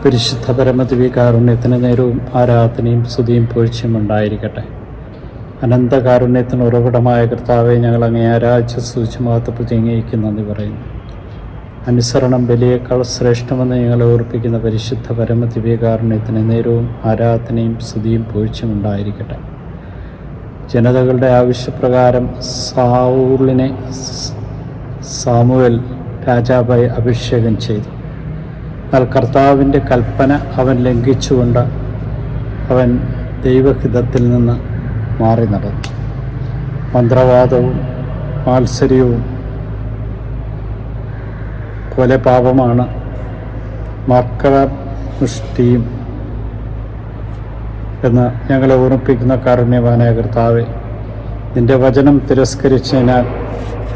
പരിശുദ്ധ പരമദിവികാരുണ്യത്തിന് നേരവും ആരാധനയും സ്തുതിയും പൂഴ്ചയും ഉണ്ടായിരിക്കട്ടെ. അനന്തകാരുണ്യത്തിന് ഉറവിടമായ കർത്താവെ ഞങ്ങൾ അങ്ങേ ആരാധ്യ സൂചി നന്ദി പറയുന്നു. അനുസരണം ബലിയേക്കാൾ ശ്രേഷ്ഠമെന്ന് ഞങ്ങളെ ഓർപ്പിക്കുന്ന പരിശുദ്ധ പരമദിവ്യകാരുണ്യത്തിന് നേരവും ആരാധനയും സ്തുതിയും പൂഴ്ചയും ഉണ്ടായിരിക്കട്ടെ. ജനതകളുടെ ആവശ്യപ്രകാരം സാവൂളിനെ സാമുവൽ രാജാവായി അഭിഷേകം ചെയ്തു. എന്നാൽ കർത്താവിന്റെ കൽപ്പന അവൻ ലംഘിച്ചുകൊണ്ട് അവൻ ദൈവഹിതത്തിൽ നിന്ന് മാറി നടന്നു. മന്ത്രവാദവും മാത്സര്യവും കൊലപാപമാണ് പാപമാണ് മുഷ്ടിയും എന്ന് ഞങ്ങളെ ഓർമ്മിപ്പിക്കുന്ന കാരുണ്യവാനായ കർത്താവെ നിന്റെ വചനം തിരസ്കരിച്ചതിനാൽ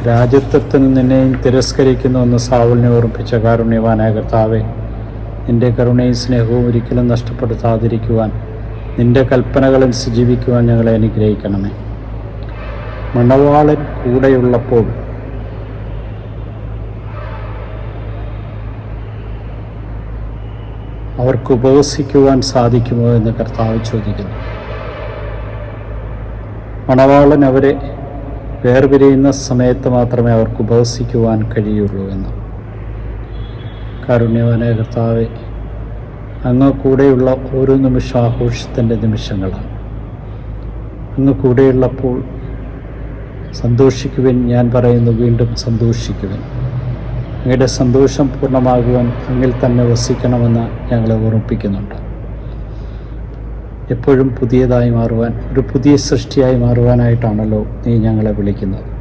രാജ്യത്വത്തിന് നിന്നെയും തിരസ്കരിക്കുന്നുവെന്ന് സാവുലിനെ ഓർമ്മിപ്പിച്ച കാരുണ്യവാനായ കർത്താവെ നിന്റെ കരുണയും സ്നേഹവും ഒരിക്കലും നഷ്ടപ്പെടുത്താതിരിക്കുവാൻ നിന്റെ കൽപ്പനകളിൽ ജീവിക്കുവാൻ ഞങ്ങളെ അനുഗ്രഹിക്കണമേ. മണവാളൻ കൂടെയുള്ളപ്പോൾ അവർക്ക് ഉപവസിക്കുവാൻ സാധിക്കുമോ എന്ന് കർത്താവ് ചോദിക്കുന്നു. മണവാളൻ അവരെ വേർപിരിയുന്ന സമയത്ത് മാത്രമേ അവർക്ക് ഉപവസിക്കുവാൻ കഴിയുള്ളൂ എന്ന്. കാരുണ്യവാനായ കർത്താവെ അങ്ങ് കൂടെയുള്ള ഓരോ നിമിഷം ആഘോഷത്തിന്റെ നിമിഷങ്ങളാണ്. അങ്ങ് കൂടെയുള്ളപ്പോൾ സന്തോഷിക്കുവാൻ ഞാൻ പറയുന്നു വീണ്ടും സന്തോഷിക്കുവാൻ. അങ്ങയുടെ സന്തോഷം പൂർണമാകുവാൻ അങ്ങിൽ തന്നെ വസിക്കണമെന്ന് ഞങ്ങളെ ഓർമ്മിപ്പിക്കുന്നുണ്ട്. എപ്പോഴും പുതിയതായി മാറുവാൻ ഒരു പുതിയ സൃഷ്ടിയായി മാറുവാനായിട്ടാണല്ലോ നീ ഞങ്ങളെ വിളിക്കുന്നത്.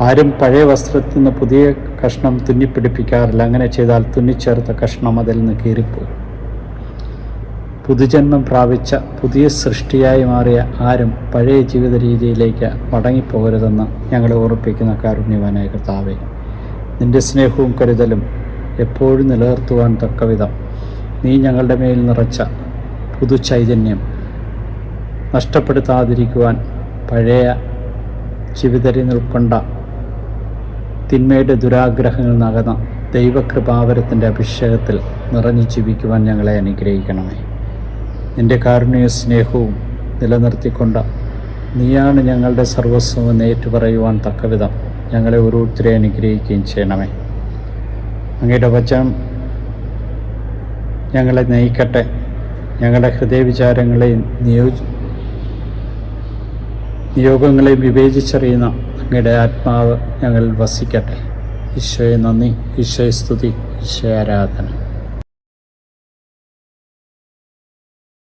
ആരും പഴയ വസ്ത്രത്തിൽ നിന്ന് പുതിയ കഷ്ണം തുന്നിപ്പിടിപ്പിക്കാറില്ല. അങ്ങനെ ചെയ്താൽ തുന്നിച്ചേർത്ത കഷ്ണം അതിൽ നിന്ന് കീറിപ്പോകും പുതുജന്മം പ്രാപിച്ച പുതിയ സൃഷ്ടിയായി മാറിയ ആരും പഴയ ജീവിത രീതിയിലേക്ക് മടങ്ങിപ്പോകരുതെന്ന് ഞങ്ങളെ ഓർപ്പിക്കുന്ന കാരുണ്യവാനായ കർത്താവെ നിന്റെ സ്നേഹവും കരുതലും എപ്പോഴും നിലനിർത്തുവാൻ തക്കവിധം നീ ഞങ്ങളുടെ മേൽ നിറച്ച പുതു ചൈതന്യം നഷ്ടപ്പെടുത്താതിരിക്കുവാൻ പഴയ ജീവിതത്തിൽ നിൽക്കൊണ്ട തിന്മയുടെ ദുരാഗ്രഹങ്ങൾ നകന്ന ദൈവകൃപാവരത്തിന്റെ അഭിഷേകത്തിൽ നിറഞ്ഞു ജീവിക്കുവാൻ ഞങ്ങളെ അനുഗ്രഹിക്കണമേ. നിന്റെ കാരുണ്യ സ്നേഹവും നിലനിർത്തിക്കൊണ്ട് നീയാണ് ഞങ്ങളുടെ സർവസ്വം ഏറ്റുപറയുവാൻ തക്കവിധം ഞങ്ങളെ ഓരോരുത്തരെ അനുഗ്രഹിക്കുകയും ചെയ്യണമേ. അങ്ങയുടെ വചനം ഞങ്ങളെ നയിക്കട്ടെ. ഞങ്ങളുടെ ഹൃദയവിചാരങ്ങളെയും നിയോജ നിയോഗങ്ങളെയും വിവേചിച്ചറിയുന്ന അങ്ങയുടെ ആത്മാവ് ഞങ്ങൾ വസിക്കട്ടെ. ഈശോയെ നന്ദി. ഈശോയെ സ്തുതി. ഈശോ ആരാധന.